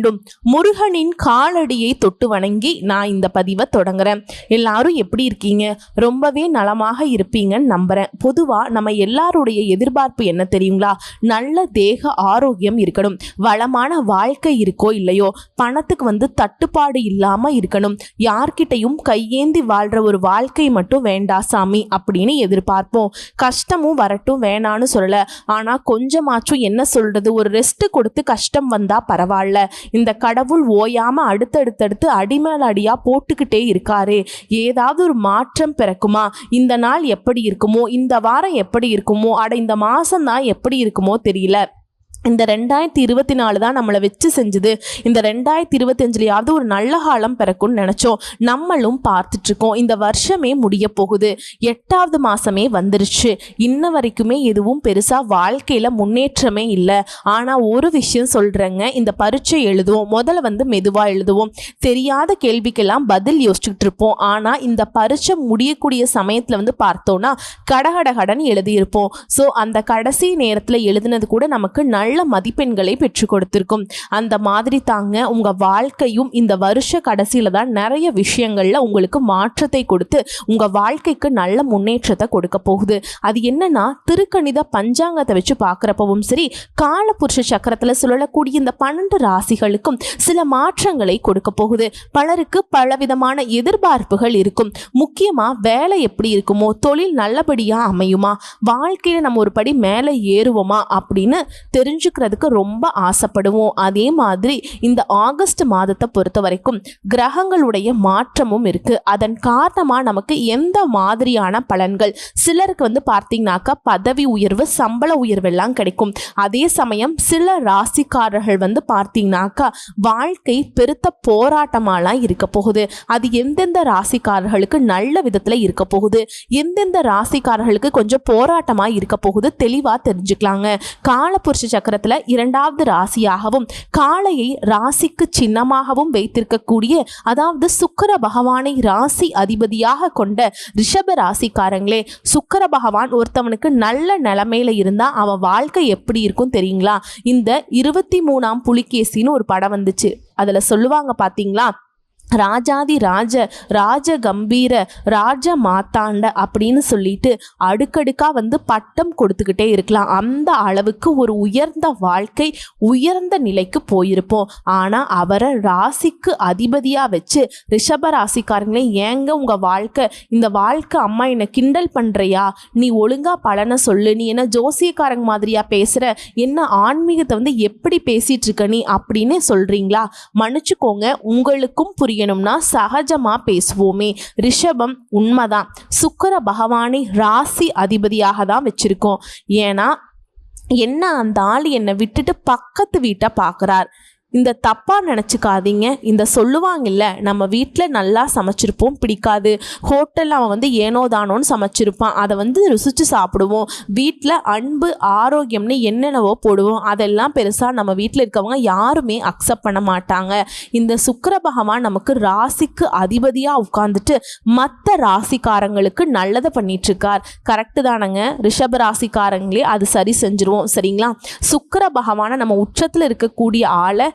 வேண்டும். முருகனின் காலடியை தொட்டு வணங்கி நான் இந்த பதிவை தொடங்குறேன். எல்லாரும் எப்படி இருக்கீங்க? ரொம்பவே நலமாக இருப்பீங்கன்னு நம்புறேன். பொதுவா நம்ம எல்லாருடைய எதிர்பார்ப்பு என்ன தெரியுங்களா? நல்ல தேக ஆரோக்கியம் இருக்கணும். வளமான வாழ்க்கை இருக்கோ இல்லையோ பணத்துக்கு வந்து தட்டுப்பாடு இல்லாம இருக்கணும். யார்கிட்டையும் கையேந்தி வாழ்ற ஒரு வாழ்க்கை மட்டும் வேண்டா சாமி அப்படின்னு எதிர்பார்ப்போம். கஷ்டமும் வரட்டும் வேணான்னு சொல்லல. ஆனா கொஞ்சமாச்சும் என்ன சொல்றது? ஒரு ரெஸ்ட் கொடுத்து கஷ்டம் வந்தா பரவாயில்ல. இந்த கடவுள் ஓயாம அடுத்தடுத்தடுத்து அடிமேல் அடியா போட்டுக்கிட்டே இருக்காரு. ஏதாவது ஒரு மாற்றம் பிறக்குமா? இந்த நாள் எப்படி இருக்குமோ? இந்த வாரம் எப்படி இருக்குமோ? அட இந்த மாசம் தான் எப்படி இருக்குமோ தெரியல. இந்த ரெண்டாயிரத்தி இருபத்தி நாலு தான் நம்மளை வச்சு செஞ்சுது. இந்த ரெண்டாயிரத்தி இருபத்தஞ்சிலையாவது ஒரு நல்ல காலம் பிறக்கும்னு நினச்சோம். நம்மளும் பார்த்துட்ருக்கோம். இந்த வருஷமே முடிய போகுது. எட்டாவது மாதமே வந்துருச்சு. இன்ன வரைக்குமே எதுவும் பெருசாக வாழ்க்கையில் முன்னேற்றமே இல்லை. ஆனால் ஒரு விஷயம் சொல்கிறேங்க இந்த பரீட்சை எழுதுவோம். முதல்ல வந்து மெதுவாக எழுதுவோம். தெரியாத கேள்விக்கெல்லாம் பதில் யோசிச்சுக்கிட்டு இருப்போம் ஆனால் இந்த பரீட்சை முடியக்கூடிய சமயத்தில் வந்து பார்த்தோன்னா கடகடகடன் எழுதியிருப்போம். ஸோ அந்த கடைசி நேரத்தில் எழுதினது கூட நமக்கு நல்ல நல்ல மதிப்பெண்களை பெற்றுக் கொடுத்துருக்கும். அந்த மாதிரி தாங்க உங்கள் வாழ்க்கையும் இந்த வருஷ கடைசியில் தான் நிறைய விஷயங்களில் உங்களுக்கு மாற்றத்தை கொடுத்து உங்கள் வாழ்க்கைக்கு நல்ல முன்னேற்றத்தை கொடுக்க போகுது. அது என்னன்னா திருக்கணித பஞ்சாங்கத்தை வச்சு பார்க்குறப்பவும் சரி காலபுருஷ சக்கரத்தில் சுழலக்கூடிய இந்த பன்னெண்டு ராசிகளுக்கும் சில மாற்றங்களை கொடுக்க போகுது. பலருக்கு பலவிதமான எதிர்பார்ப்புகள் இருக்கும். முக்கியமாக வேலை எப்படி இருக்குமோ தொழில் நல்லபடியாக அமையுமா வாழ்க்கையில் நம்ம ஒரு படி மேலே ஏறுவோமா அப்படின்னு தெரிஞ்சுக்கிறதுக்கு ரொம்ப ஆசைப்படுவோம். அதே மாதிரி இந்த ஆகஸ்ட் மாதத்தை பொறுத்த வரைக்கும் கிரகங்களுடைய மாற்றமும் இருக்கு. அதன் காரணமாக நமக்கு எந்த மாதிரியான பலன்கள்? சிலருக்கு வந்து பார்த்தீங்கன்னாக்கா பதவி உயர்வு சம்பள உயர்வெல்லாம் கிடைக்கும். அதே சமயம் சில ராசிக்காரர்கள் வந்து பார்த்தீங்கன்னாக்கா வாழ்க்கை பெருத்த போராட்டமாலாம் இருக்க போகுது. அது எந்தெந்த ராசிக்காரர்களுக்கு நல்ல விதத்தில் இருக்க போகுது? எந்தெந்த ராசிக்காரர்களுக்கு கொஞ்சம் போராட்டமாக இருக்க போகுது? தெளிவாக தெரிஞ்சுக்கலாங்க. காலபுருஷ சக்கரத்தில் இரண்டாவது ராசியாகவும் காளையை ராசிக்கு சின்னமாகவும் வைத்திருக்கக்கூடிய அதாவது சுக்கர பகவானை ராசி அதிபதியாக கொண்ட ரிஷப ராசிக்காரங்களே சுக்கர பகவான் ஒருத்தவனுக்கு நல்ல நிலைமையில இருந்தா அவன் வாழ்க்கை எப்படி இருக்கும் தெரியுங்களா? இந்த இருபத்தி மூணாம் புலிகேசின்னு ஒரு படம் வந்துச்சு. அதில் சொல்லுவாங்க பார்த்தீங்களா ராஜாதி ராஜ ராஜ கம்பீர ராஜ மாத்தாண்ட அப்படின்னு சொல்லிட்டு அடுக்கடுக்காக வந்து பட்டம் கொடுத்துக்கிட்டே இருக்கலாம். அந்த அளவுக்கு ஒரு உயர்ந்த வாழ்க்கை உயர்ந்த நிலைக்கு போயிருப்போம். ஆனால் அவரை ராசிக்கு அதிபதியாக வச்சு ரிஷப ராசிக்காரங்களே ஏங்க உங்கள் வாழ்க்கை? இந்த வாழ்க்கை அம்மா என்னை கிண்டல் பண்ணுறியா நீ ஒழுங்காக பலனை சொல்லு. நீ என்ன ஜோசியக்காரங்க மாதிரியா பேசுகிற என்ன ஆன்மீகத்தை வந்து எப்படி பேசிட்டு இருக்க நீ அப்படின்னு சொல்கிறீங்களா மன்னிச்சுக்கோங்க உங்களுக்கும் புரியணும்னா சகஜமாக பேசுவோமே. ரிஷபம் உண்மைதான். சுக்கர பகவானை ராசி அதிபதியாக தான் வச்சுருக்கோம். ஏன்னா என்ன அந்த ஆள் என்னை விட்டுட்டு பக்கத்து வீட்டை பார்க்குறார். இந்த தப்பாக நினச்சிக்காதீங்க. இந்த சொல்லுவாங்கல்ல நம்ம வீட்டில் நல்லா சமைச்சிருப்போம் பிடிக்காது. ஹோட்டலில் அவன் வந்து ஏனோ தானோன்னு சமைச்சிருப்பான். அதை வந்து ருசித்து சாப்பிடுவோம். வீட்டில் அன்பு ஆரோக்கியம்னு என்னென்னவோ போடுவோம். அதெல்லாம் பெருசாக நம்ம வீட்டில் இருக்கவங்க யாருமே அக்செப்ட் பண்ண மாட்டாங்க. இந்த சுக்கர பகவான் நமக்கு ராசிக்கு அதிபதியாக உட்காந்துட்டு மற்ற ராசிக்காரங்களுக்கு நல்லதை பண்ணிகிட்ருக்கார் கரெக்டு தானங்க? ரிஷப ராசிக்காரங்களே அது சரி செஞ்சுருவோம். சரிங்களா? சுக்கர பகவானை நம்ம உச்சத்தில் இருக்கக்கூடிய ஆளை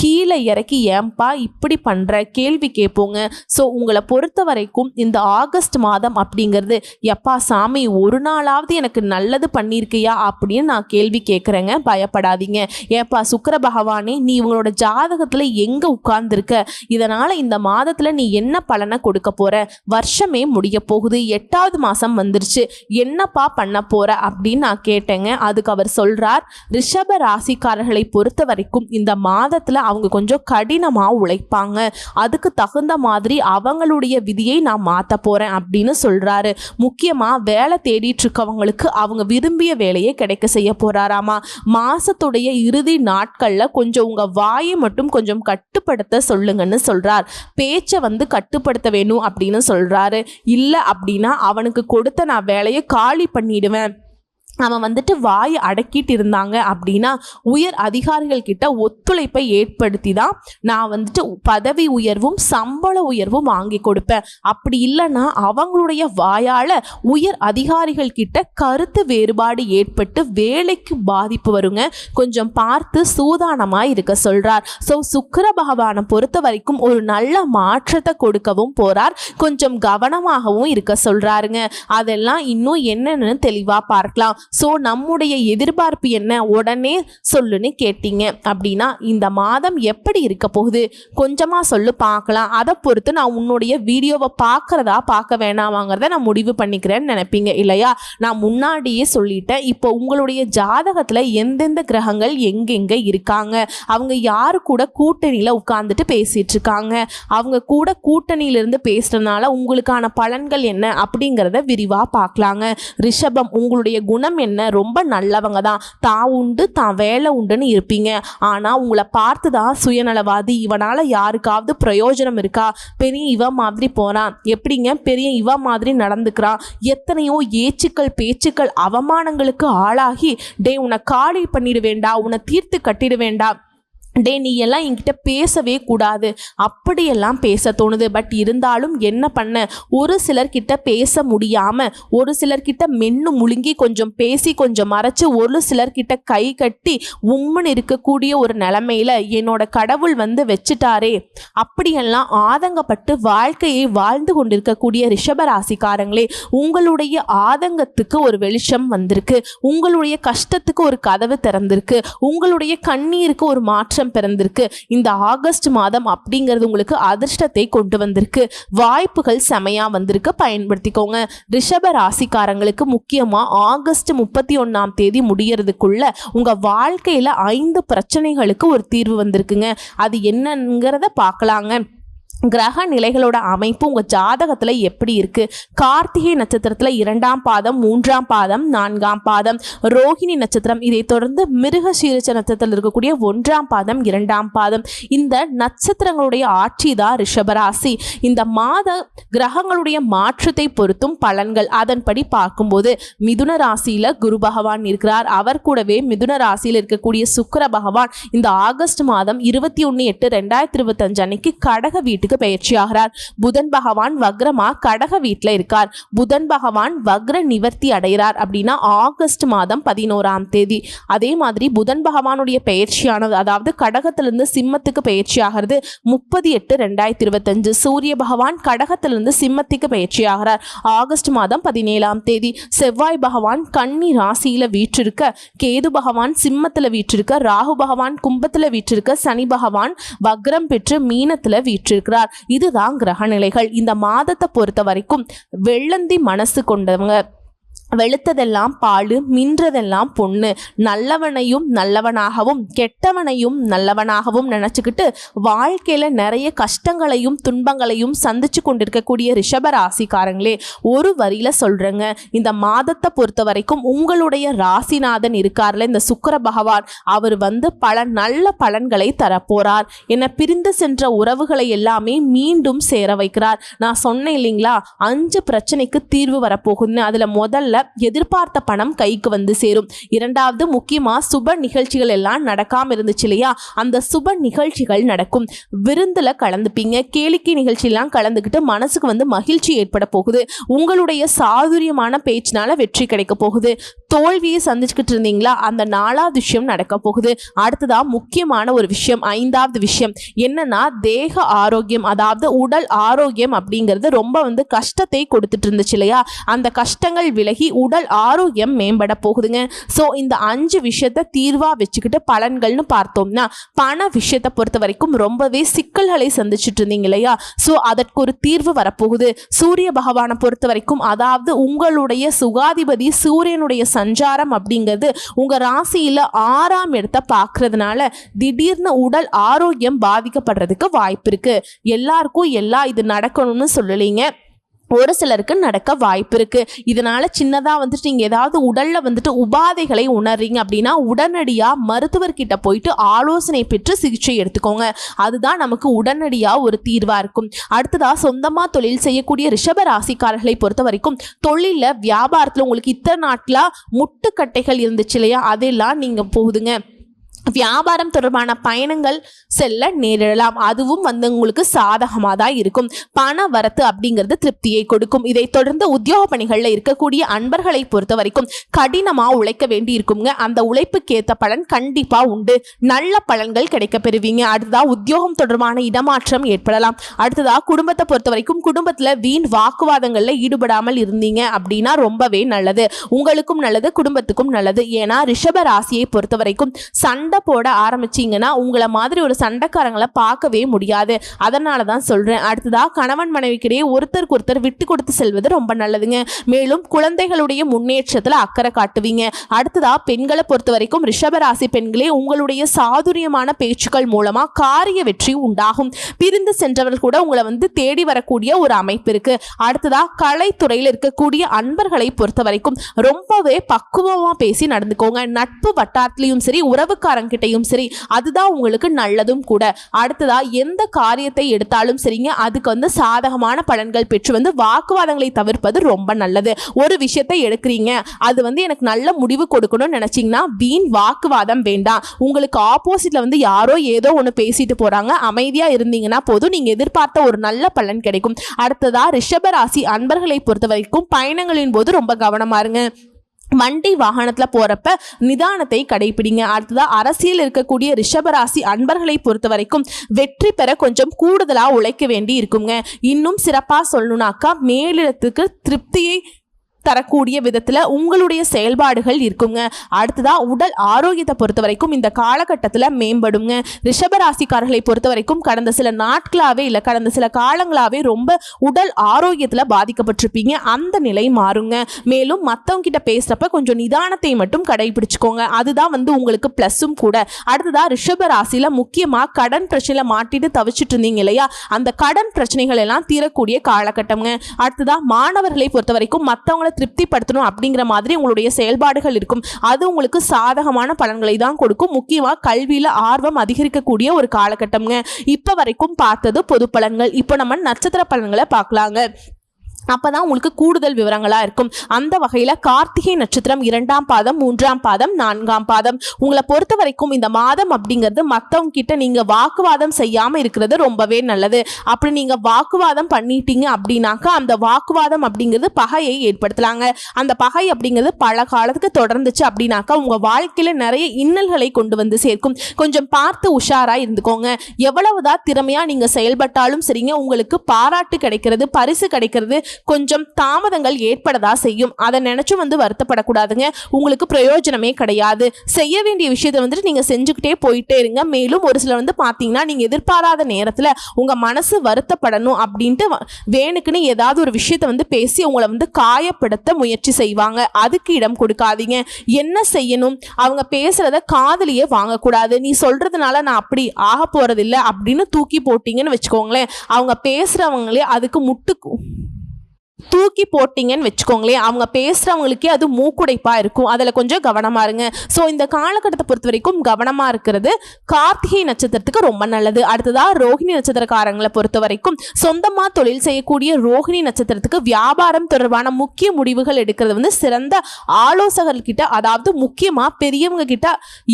கீழே இறக்கி ஏன்பா இப்படி பண்ணுற கேள்வி கேட்போங்க. ஸோ உங்களை பொறுத்த வரைக்கும் இந்த ஆகஸ்ட் மாதம் அப்படிங்கிறது எப்பா சாமி ஒரு நாளாவது எனக்கு நல்லது பண்ணியிருக்கியா? அப்படின்னு நான் கேள்வி கேட்குறேங்க. பயப்படாதீங்க. ஏப்பா சுக்கர பகவானே நீ உங்களோட ஜாதகத்தில் எங்கே உட்கார்ந்துருக்க? இதனால் இந்த மாதத்தில் நீ என்ன பலனை கொடுக்க போகிற வருஷமே முடிய போகுது. எட்டாவது மாதம் வந்துருச்சு. என்னப்பா பண்ண போகிற அப்படின்னு நான் கேட்டேங்க. அதுக்கு அவர் சொல்கிறார் ரிஷப ராசிக்காரர்களை பொறுத்த வரைக்கும் இந்த மாதத்தில் அவங்க கொஞ்சம் கடினமாக உழைப்பாங்க. அதுக்கு தகுந்த மாதிரி அவங்களுடைய விதியை நான் மாற்ற போகிறேன் அப்படின்னு சொல்கிறாரு முக்கியமாக வேலை தேடிட்டு இருக்கவங்களுக்கு அவங்க விரும்பிய வேலையை கிடைக்க செய்ய போகிறாராமா மாதத்துடைய இறுதி நாட்களில் கொஞ்சம் உங்கள் வாயை மட்டும் கொஞ்சம் கட்டுப்படுத்த சொல்லுங்கன்னு சொல்கிறார் பேச்சை வந்து கட்டுப்படுத்த வேணும் அப்படின்னு சொல்கிறாரு இல்லை அப்படின்னா அவனுக்கு கொடுத்த நான் வேலையை காலி பண்ணிடுவேன். அவன் வந்துட்டு வாயை அடக்கிட்டு இருந்தாங்க அப்படின்னா உயர் அதிகாரிகள் கிட்ட ஒத்துழைப்பை ஏற்படுத்தி தான் நான் வந்துட்டு பதவி உயர்வும் சம்பள உயர்வும் வாங்கி கொடுப்பேன். அப்படி இல்லைன்னா அவங்களுடைய வாயால் உயர் அதிகாரிகள் கிட்ட கருத்து வேறுபாடு ஏற்பட்டு வேலைக்கு பாதிப்பு வருங்க. கொஞ்சம் பார்த்து சூதானமாக இருக்க சொல்கிறார் ஸோ சுக்கர பகவானை பொறுத்த வரைக்கும் ஒரு நல்ல மாற்றத்தை கொடுக்கவும் போகிறார் கொஞ்சம் கவனமாகவும் இருக்க சொல்கிறாருங்க அதெல்லாம் இன்னும் என்னென்னு தெளிவாக பார்க்கலாம். ஸோ நம்முடைய எதிர்பார்ப்பு என்ன? உடனே சொல்லுன்னு கேட்டீங்க. அப்படின்னா இந்த மாதம் எப்படி இருக்க போகுது? கொஞ்சமாக சொல்லு பார்க்கலாம். அதை பொறுத்து நான் உன்னுடைய வீடியோவை பார்க்குறதா பார்க்க வேணாமாங்கிறத நான் முடிவு பண்ணிக்கிறேன்னு நினைப்பீங்க இல்லையா? நான் முன்னாடியே சொல்லிட்டேன். இப்போ உங்களுடைய ஜாதகத்தில் எந்தெந்த கிரகங்கள் எங்கெங்கே இருக்காங்க? அவங்க யார் கூட கூட்டணியில் உட்காந்துட்டு பேசிகிட்டு இருக்காங்க? அவங்க கூட கூட்டணியிலிருந்து பேசுகிறதுனால உங்களுக்கான பலன்கள் என்ன? அப்படிங்கிறத விரிவாக பார்க்கலாங்க. ரிஷபம் உங்களுடைய குணம் என்ன? ரொம்ப நல்லவங்க தான் தான் உண்டு தான் வேலை உண்டுன்னு இருப்பீங்க. ஆனால் உங்களை பார்த்து தான் சுயநலவாதி. இவனால் யாருக்காவது பிரயோஜனம் இருக்கா? பெரிய இவ மாதிரி போகிறான் எப்படிங்க? பெரிய இவ மாதிரி நடந்துக்கிறான் எத்தனையோ ஏச்சுக்கள் பேச்சுக்கள் அவமானங்களுக்கு ஆளாகி டே உன்னை காலி பண்ணிட வேண்டா. உன்னை தீர்த்து கட்டிட வேண்டாம் டே நீ எல்லாம் என்கிட்ட பேசவே கூடாது. அப்படியெல்லாம் பேச தோணுது. பட் இருந்தாலும் என்ன பண்ண? ஒரு சிலர்கிட்ட பேச முடியாமல் ஒரு சிலர்கிட்ட மென்னு முழுங்கி கொஞ்சம் பேசி கொஞ்சம் மறைச்சு ஒரு சிலர்கிட்ட கை கட்டி உம்முன்னு இருக்கக்கூடிய ஒரு நிலமையில என்னோட கடவுள் வந்து வச்சுட்டாரே. அப்படியெல்லாம் ஆதங்கப்பட்டு வாழ்க்கையை வாழ்ந்து கொண்டிருக்கக்கூடிய ரிஷபராசிக்காரங்களே உங்களுடைய ஆதங்கத்துக்கு ஒரு வெளிச்சம் வந்திருக்கு. உங்களுடைய கஷ்டத்துக்கு ஒரு கதவு திறந்திருக்கு. உங்களுடைய கண்ணீருக்கு ஒரு மாற்றம் பிறந்திருக்கு. இந்த ஆகஸ்ட் மாதம் அப்படிங்கிறது உங்களுக்கு அதிர்ஷ்டத்தை கொண்டு வந்திருக்கு. வாய்ப்புகள் செமையா வந்திருக்கு. பயன்படுத்திக்கோங்க. ரிஷப ராசிக்காரங்களுக்கு முக்கியமா ஆகஸ்ட் முப்பத்தி ஒன்னாம் தேதி முடியறதுக்குள்ள உங்க வாழ்க்கையில ஐந்து பிரச்சனைகளுக்கு ஒரு தீர்வு வந்திருக்குங்க. அது என்னங்கிறத பார்க்கலாங்க. கிரக நிலைகளோட அமைப்பு உங்கள் ஜாதகத்தில் எப்படி இருக்குது கார்த்திகை நட்சத்திரத்தில் இரண்டாம் பாதம் மூன்றாம் பாதம் நான்காம் பாதம் ரோஹிணி நட்சத்திரம் இதை தொடர்ந்து மிருக சீரிச்ச நட்சத்திரத்தில் இருக்கக்கூடிய ஒன்றாம் பாதம் இரண்டாம் பாதம் இந்த நட்சத்திரங்களுடைய ஆட்சி தான் ரிஷபராசி. இந்த மாத கிரகங்களுடைய மாற்றத்தை பொறுத்தும் பலன்கள். அதன்படி பார்க்கும்போது மிதுன ராசியில் குரு பகவான் இருக்கிறார். அவர் கூடவே மிதுன ராசியில் இருக்கக்கூடிய சுக்கர பகவான் இந்த ஆகஸ்ட் மாதம் இருபத்தி ஒன்று எட்டு ரெண்டாயிரத்தி இருபத்தஞ்சு அன்னைக்கு கடக வீட்டுக்கு பயிற்சி ஆகிறார் புதன் பகவான் வக்ரமா கடக வீட்டில் இருக்கார். புதன் பகவான் வக்ர நிவர்த்தி அடைகிறார் அப்படின்னா ஆகஸ்ட் மாதம் பதினோராம் தேதி. அதே மாதிரி புதன் பகவானுடைய பயிற்சியானது அதாவது கடகத்திலிருந்து சிம்மத்துக்கு பயிற்சி ஆகிறது முப்பது எட்டு ரெண்டாயிரத்தி இருபத்தஞ்சு. சூரிய பகவான் கடகத்திலிருந்து சிம்மத்துக்கு பயிற்சி ஆகிறார் ஆகஸ்ட் மாதம் பதினேழாம் தேதி. செவ்வாய் பகவான் கன்னி ராசியில வீற்றிருக்க கேது பகவான் சிம்மத்துல வீற்றிருக்க ராகு பகவான் கும்பத்துல வீற்றிருக்க சனி பகவான் வக்ரம் பெற்று மீனத்துல வீற்றிருக்கிறார். இதுதான் கிரக நிலைகள் இந்த மாதத்தை பொறுத்த வரைக்கும் வெள்ளந்தி மனசு கொண்டவங்க வெளுத்ததெல்லாம் பாடு மின்றதெல்லாம் பொண்ணு. நல்லவனையும் நல்லவனாகவும் கெட்டவனையும் நல்லவனாகவும் நினச்சிக்கிட்டு வாழ்க்கையில் நிறைய கஷ்டங்களையும் துன்பங்களையும் சந்திச்சு கொண்டிருக்கக்கூடிய ரிஷபராசிக்காரங்களே ஒரு வரியில் சொல்கிறேங்க இந்த மாதத்தை பொறுத்த வரைக்கும் உங்களுடைய ராசிநாதன் இருக்கார்ல இந்த சுக்கர பகவான் அவர் வந்து பல நல்ல பலன்களை தரப்போகிறார் என்னை பிரிந்து சென்ற உறவுகளை எல்லாமே மீண்டும் சேர வைக்கிறார். நான் சொன்னேன் இல்லைங்களா? அஞ்சு பிரச்சனைக்கு தீர்வு வரப்போகுதுன்னு. அதில் முதல்ல எதிர்பார்த்த பணம் கைக்கு வந்து சேரும். இரண்டாவது முக்கியமா சுப நிகழ்ச்சிகள் எல்லாம் நடக்காம இருந்துச்சு இல்லையா? அந்த சுப நிகழ்ச்சிகள் நடக்கும். விருந்துல கலந்துப்பீங்க. கேளிக்கை நிகழ்ச்சியெல்லாம் கலந்துக்கிட்டு மனசுக்கு வந்து மகிழ்ச்சி ஏற்பட போகுது. உங்களுடைய சாதுரியமான பேச்சினால வெற்றி கிடைக்க போகுது. தோல்வியை சந்திச்சுக்கிட்டு இருந்தீங்களா? அந்த நாலாவது விஷயம் நடக்க போகுது. அடுத்ததா முக்கியமான ஒரு விஷயம் ஐந்தாவது விஷயம். என்னன்னா தேக ஆரோக்கியம் அதாவது உடல் ஆரோக்கியம் அப்படிங்கிறது ரொம்ப வந்து கஷ்டத்தை கொடுத்துட்டு இருந்துச்சு இல்லையா? அந்த கஷ்டங்கள் விலகி உடல் ஆரோக்கியம் மேம்பட போகுதுங்க. ஸோ இந்த அஞ்சு விஷயத்த தீர்வாக வச்சுக்கிட்டு பலன்கள்னு பார்த்தோம்னா பண விஷயத்தை பொறுத்த வரைக்கும் ரொம்பவே சிக்கல்களை சந்திச்சுட்டு இருந்தீங்க இல்லையா? ஸோ அதற்கு ஒரு தீர்வு வரப்போகுது. சூரிய பகவானை பொறுத்த வரைக்கும் அதாவது உங்களுடைய சுகாதிபதி சூரியனுடைய சஞ்சாரம் அப்படிங்கிறது உங்கள் ராசியில் ஆறாம் இடத்தை பார்க்கறதுனால திடீர்னு உடல் ஆரோக்கியம் பாதிக்கப்படுறதுக்கு வாய்ப்பு இருக்குது எல்லாருக்கும் எல்லா இது நடக்கணும்னு சொல்லலைங்க. ஒரு சிலருக்கு நடக்க வாய்ப்பு இருக்கு. இதனால சின்னதா வந்துட்டு நீங்க ஏதாவது உடல்ல வந்துட்டு உபாதைகளை உணர்றீங்க அப்படின்னா உடனடியா மருத்துவர்கிட்ட போயிட்டு ஆலோசனை பெற்று சிகிச்சை எடுத்துக்கோங்க. அதுதான் நமக்கு உடனடியா ஒரு தீர்வா இருக்கும். அடுத்ததா சொந்தமா தொழில் செய்யக்கூடிய ரிஷப ராசிக்காரர்களை பொறுத்த வரைக்கும் தொழில வியாபாரத்துல உங்களுக்கு இத்தனை நாட்களா முட்டுக்கட்டைகள் இருந்துச்சு இல்லையா? அதெல்லாம் நீங்க போகுதுங்க. வியாபாரம் தொடர்பான பயணங்கள் செல்ல நேரிடலாம். அதுவும் வந்து உங்களுக்கு சாதகமாக தான் இருக்கும். பண வரத்து அப்படிங்கிறது திருப்தியை கொடுக்கும். இதை தொடர்ந்து உத்தியோக பணிகளில் இருக்கக்கூடிய அன்பர்களை பொறுத்த வரைக்கும் கடினமாக உழைக்க வேண்டி இருக்குங்க அந்த உழைப்புக்கு ஏற்ற பலன் கண்டிப்பாக உண்டு. நல்ல பலன்கள் கிடைக்க பெறுவீங்க அடுத்ததா உத்தியோகம் தொடர்பான இடமாற்றம் ஏற்படலாம். அடுத்ததா குடும்பத்தை பொறுத்த வரைக்கும் குடும்பத்தில் வீண் வாக்குவாதங்களில் ஈடுபடாமல் இருந்தீங்க அப்படின்னா ரொம்பவே நல்லது. உங்களுக்கும் நல்லது குடும்பத்துக்கும் நல்லது. ஏன்னா ரிஷப ராசியை பொறுத்த வரைக்கும் சண்டை போட ஆரம்பிச்சீங்கன்னா உங்களை மாதிரி ஒரு சண்டைக்காரங்களை பார்க்கவே முடியாது. அதனால தான் சொல்கிறேன் அடுத்ததாக கணவன் மனைவிக்கிடையே ஒருத்தருக்கு ஒருத்தர் விட்டு கொடுத்து செல்வது ரொம்ப நல்லதுங்க. மேலும் குழந்தைகளுடைய முன்னேற்றத்தில் அக்கறை காட்டுவீங்க. அடுத்ததாக பெண்களை பொறுத்த வரைக்கும் ரிஷபராசி பெண்களே உங்களுடைய சாதுரியமான பேச்சுக்கள் மூலமாக காரிய வெற்றி உண்டாகும். பிரிந்து சென்றவர்கள் கூட உங்களை வந்து தேடி வரக்கூடிய ஒரு அமைப்பு இருக்கு. அடுத்ததாக கலைத்துறையில் இருக்கக்கூடிய அன்பர்களை பொறுத்த வரைக்கும் ரொம்பவே பக்குவமாக பேசி நடந்துக்கோங்க. நட்பு வட்டாரத்திலையும் சரி உறவுக்காரங்க உறவுக்காரங்கிட்டையும் சரி அதுதான் உங்களுக்கு நல்லதும் கூட. அடுத்ததா எந்த காரியத்தை எடுத்தாலும் சரிங்க அதுக்கு வந்து சாதகமான பலன்கள் பெற்று வந்து வாக்குவாதங்களை தவிர்ப்பது ரொம்ப நல்லது. ஒரு விஷயத்தை எடுக்கிறீங்க அது வந்து எனக்கு நல்ல முடிவு கொடுக்கணும்னு நினச்சிங்கன்னா வீண் வாக்குவாதம் வேண்டாம். உங்களுக்கு ஆப்போசிட்ல வந்து யாரோ ஏதோ ஒன்று பேசிட்டு போறாங்க அமைதியாக இருந்தீங்கன்னா போதும் நீங்கள் எதிர்பார்த்த ஒரு நல்ல பலன் கிடைக்கும். அடுத்ததா ரிஷபராசி அன்பர்களை பொறுத்த வரைக்கும் பயணங்களின் போது ரொம்ப கவனமா இருங்க. வண்டி வாகனத்தில் போகிறப்ப நிதானத்தை கடைபிடிங்க. அடுத்ததாக அரசியல் இருக்கக்கூடிய ரிஷபராசி அன்பர்களை பொறுத்த வரைக்கும் வெற்றி பெற கொஞ்சம் கூடுதலாக உழைக்க வேண்டி இருக்குங்க. இன்னும் சிறப்பாக சொல்லணுனாக்கா மேலிடத்துக்கு திருப்தியை தரக்கூடிய விதத்தில் உங்களுடைய செயல்பாடுகள் இருக்குங்க. அடுத்ததா உடல் ஆரோக்கியத்தை பொறுத்த வரைக்கும் இந்த காலகட்டத்தில் மேம்படுங்க. ரிஷபராசிக்காரர்களை பொறுத்த வரைக்கும் கடந்த சில நாட்களாகவே இல்லை கடந்த சில காலங்களாகவே ரொம்ப உடல் ஆரோக்கியத்தில் பாதிக்கப்பட்டிருப்பீங்க. அந்த நிலை மாறுங்க. மேலும் மற்றவங்க கிட்ட பேசுகிறப்ப கொஞ்சம் நிதானத்தை மட்டும் கடைபிடிச்சுக்கோங்க. அதுதான் வந்து உங்களுக்கு ப்ளஸ்ஸும் கூட. அடுத்ததா ரிஷப ராசியில் முக்கியமாக கடன் பிரச்சனையில் மாட்டிட்டு தவிச்சிட்டு இருந்தீங்க இல்லையா? அந்த கடன் பிரச்சனைகள் எல்லாம் தீரக்கூடிய காலகட்டம்ங்க. அடுத்ததா மாணவர்களை பொறுத்த வரைக்கும் மற்றவங்களை திருப்திப்படுத்தணும் அப்படிங்கிற மாதிரி உங்களுடைய செயல்பாடுகள் இருக்கும். அது உங்களுக்கு சாதகமான பலன்களை தான் கொடுக்கும். முக்கியமாக கல்வியில் ஆர்வம் அதிகரிக்கக்கூடிய ஒரு காலகட்டம்ங்க. இப்போ வரைக்கும் பார்த்தது பொது பலன்கள். இப்போ நம்ம நட்சத்திர பலன்களை பார்க்கலாங்க. அப்போ தான் உங்களுக்கு கூடுதல் விவரங்களாக இருக்கும். அந்த வகையில் கார்த்திகை நட்சத்திரம் இரண்டாம் பாதம் மூன்றாம் பாதம் நான்காம் பாதம். உங்களை பொறுத்த வரைக்கும் இந்த மாதம் அப்படிங்கிறது மற்றவங்க கிட்ட நீங்கள் வாக்குவாதம் செய்யாமல் இருக்கிறது ரொம்பவே நல்லது. அப்படி நீங்கள் வாக்குவாதம் பண்ணிட்டீங்க அப்படின்னாக்கா அந்த வாக்குவாதம் அப்படிங்கிறது பகையை ஏற்படுத்தலாங்க. அந்த பகை அப்படிங்கிறது பல காலத்துக்கு தொடர்ந்துச்சு அப்படின்னாக்கா உங்கள் வாழ்க்கையில் நிறைய இன்னல்களை கொண்டு வந்து சேர்க்கும். கொஞ்சம் பார்த்து உஷாராக இருந்துக்கோங்க. எவ்வளவுதான் திறமையாக நீங்கள் செயல்பட்டாலும் சரிங்க உங்களுக்கு பாராட்டு கிடைக்கிறது பரிசு கிடைக்கிறது கொஞ்சம் தாமதங்கள் ஏற்படதா செய்யும். அதை நினைச்சும் வந்து வருத்தப்படக்கூடாதுங்க. உங்களுக்கு பிரயோஜனமே கிடையாது. செய்ய வேண்டிய விஷயத்தை வந்துட்டு நீங்க செஞ்சுக்கிட்டே போயிட்டே இருங்க. மேலும் ஒரு சிலர் வந்து பார்த்தீங்கன்னா நீங்க எதிர்பாராத நேரத்தில் உங்க மனசு வருத்தப்படணும் அப்படின்ட்டு வேணுக்குன்னு ஏதாவது ஒரு விஷயத்தை வந்து பேசி உங்களை வந்து காயப்படுத்த முயற்சி செய்வாங்க. அதுக்கு இடம் கொடுக்காதீங்க. என்ன செய்யணும்? அவங்க பேசுறத காதலியே வாங்கக்கூடாது. நீ சொல்றதுனால நான் அப்படி ஆக போறதில்ல அப்படின்னு தூக்கி போட்டீங்கன்னு வச்சுக்கோங்களேன். அவங்க பேசுறவங்களே அதுக்கு முட்டு தூக்கி போட்டிங்கன்னு வச்சுக்கோங்களேன். அவங்க பேசுகிறவங்களுக்கே அது மூக்குடைப்பாக இருக்கும். அதில் கொஞ்சம் கவனமாக இருங்க. ஸோ இந்த காலகட்டத்தை பொறுத்த வரைக்கும் கவனமாக இருக்கிறது கார்த்திகை நட்சத்திரத்துக்கு ரொம்ப நல்லது. அடுத்ததாக ரோஹிணி நட்சத்திரக்காரங்களை பொறுத்த வரைக்கும் சொந்தமாக தொழில் செய்யக்கூடிய ரோஹிணி நட்சத்திரத்துக்கு வியாபாரம் தொடர்பான முக்கிய முடிவுகள் எடுக்கிறது வந்து சிறந்த ஆலோசகர்கிட்ட அதாவது முக்கியமாக பெரியவங்க கிட்ட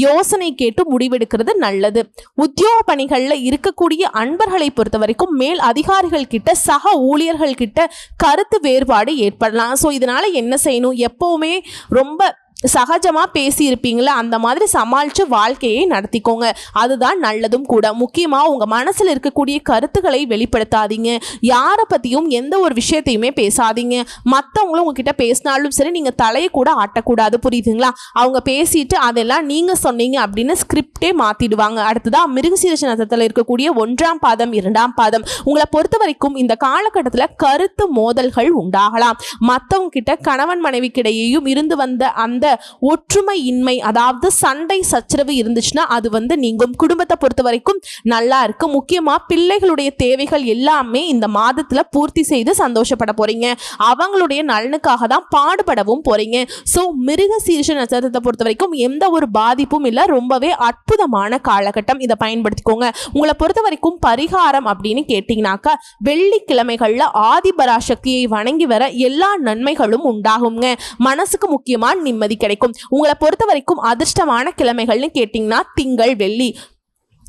யோசனை கேட்டு முடிவெடுக்கிறது நல்லது. உத்தியோக பணிகளில் இருக்கக்கூடிய அன்பர்களை பொறுத்த வரைக்கும் மேல் அதிகாரிகள் கிட்ட சக ஊழியர்கள் கிட்ட கருத்து வேறுபாடு ஏற்படலாம். ஸோ இதனால என்ன செய்யணும்? எப்போவுமே ரொம்ப சகஜமாக பேசியிருப்பீங்களா அந்த மாதிரி சமாளித்து வாழ்க்கையை நடத்திக்கோங்க. அதுதான் நல்லதும் கூட. முக்கியமாக உங்கள் மனசில் இருக்கக்கூடிய கருத்துக்களை வெளிப்படுத்தாதீங்க. யாரை பற்றியும் எந்த ஒரு விஷயத்தையுமே பேசாதீங்க. மற்றவங்களும் உங்ககிட்ட பேசினாலும் சரி நீங்கள் தலையை கூட ஆட்டக்கூடாது. புரியுதுங்களா? அவங்க பேசிட்டு அதெல்லாம் நீங்கள் சொன்னீங்க அப்படின்னு ஸ்கிரிப்டே மாற்றிடுவாங்க அடுத்ததாக மிருகசீரச நட்சத்திரத்தில் இருக்கக்கூடிய ஒன்றாம் பாதம் இரண்டாம் பாதம். உங்களை பொறுத்த வரைக்கும் இந்த காலகட்டத்தில் கருத்து மோதல்கள் உண்டாகலாம். மற்றவங்க கிட்ட கணவன் மனைவிக்கிடையேயும் இருந்து வந்த அந்த ஒற்றுமை இன்மை அதாவது சண்டை சச்சரவு இருந்துச்சுன்னா அது வந்து நீங்கும். குடும்பத்தை பொறுத்த வரைக்கும் நல்லா இருக்கு. முக்கியமா பிள்ளைகளுடைய தேவைகள் எல்லாமே இந்த மாதத்துல பூர்த்தி செய்து சந்தோஷப்பட போறீங்க. அவங்களுடைய நலனுக்காக தான் பாடுபடவும் போறீங்க. ஸோ மிருக சீர்ஷ நட்சத்திரத்தை பொறுத்த வரைக்கும் எந்த ஒரு பாதிப்பும் இல்லை. ரொம்பவே அற்புதமான காலகட்டம். இதை பயன்படுத்திக்கோங்க. உங்களை பொறுத்த வரைக்கும் பரிகாரம் அப்படின்னு கேட்டீங்கன்னாக்கா வெள்ளிக்கிழமைகளில் ஆதிபராசக்தியை வணங்கி வர எல்லா நன்மைகளும் உண்டாகுங்க. மனசுக்கு முக்கியமான நிம்மதி கிடைக்கும். உங்களை பொறுத்த வரைக்கும் அதிர்ஷ்டமான கிழமைகள்னு கேட்டிங்கன்னா திங்கள் வெள்ளி.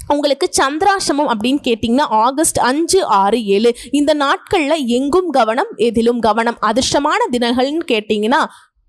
உங்களுக்கு சந்திராசிரமம் அப்படின்னு கேட்டிங்கன்னா ஆகஸ்ட் அஞ்சு ஆறு ஏழு. இந்த நாட்களில் எங்கும் கவனம் எதிலும் கவனம். அதிர்ஷ்டமான தினங்கள்னு கேட்டிங்கன்னா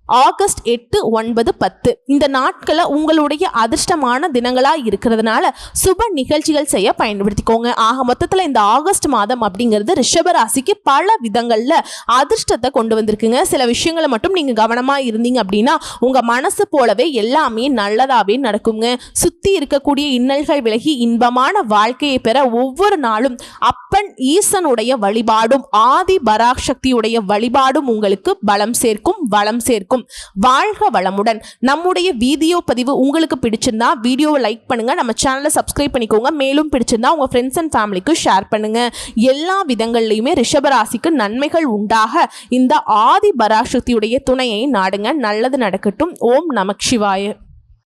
ஆகஸ்ட் எட்டு ஒன்பது பத்து. இந்த நாட்களை உங்களுடைய அதிர்ஷ்டமான தினங்களாக இருக்கிறதுனால சுப நிகழ்ச்சிகள் செய்ய பயன்படுத்திக்கோங்க. ஆக மொத்தத்தில் இந்த ஆகஸ்ட் மாதம் அப்படிங்கிறது ரிஷபராசிக்கு பல விதங்களில் அதிர்ஷ்டத்தை கொண்டு வந்திருக்குங்க. சில விஷயங்களை மட்டும் நீங்கள் கவனமாக இருந்தீங்க அப்படின்னா உங்கள் மனசு போலவே எல்லாமே நல்லதாகவே நடக்குங்க. சுற்றி இருக்கக்கூடிய இன்னல்கள் விலகி இன்பமான வாழ்க்கையை பெற ஒவ்வொரு நாளும் அப்பன் ஈசனுடைய வழிபாடும் ஆதி பராசக்தியுடைய வழிபாடும் உங்களுக்கு பலம் சேர்க்கும் வளம் சேர்க்கும். வாழ்க வளமுடன். நம்முடைய வீடியோ பதிவு உங்களுக்கு பிடிச்சிருந்தா வீடியோவை லைக் பண்ணுங்க. நம்ம சேனலை சப்ஸ்கிரைப் பண்ணிக்கோங்க. மேலும் பிடிச்சிருந்தா உங்க ஃப்ரெண்ட்ஸ் அண்ட் ஃபேமிலிக்கு ஷேர் பண்ணுங்க. எல்லா விதங்கள்லையுமே ரிஷபராசிக்கு நன்மைகள் உண்டாக இந்த ஆதி பராசக்தியுடைய துணையை நாடுங்க. நல்லது நடக்கட்டும். ஓம் நமக் சிவாய.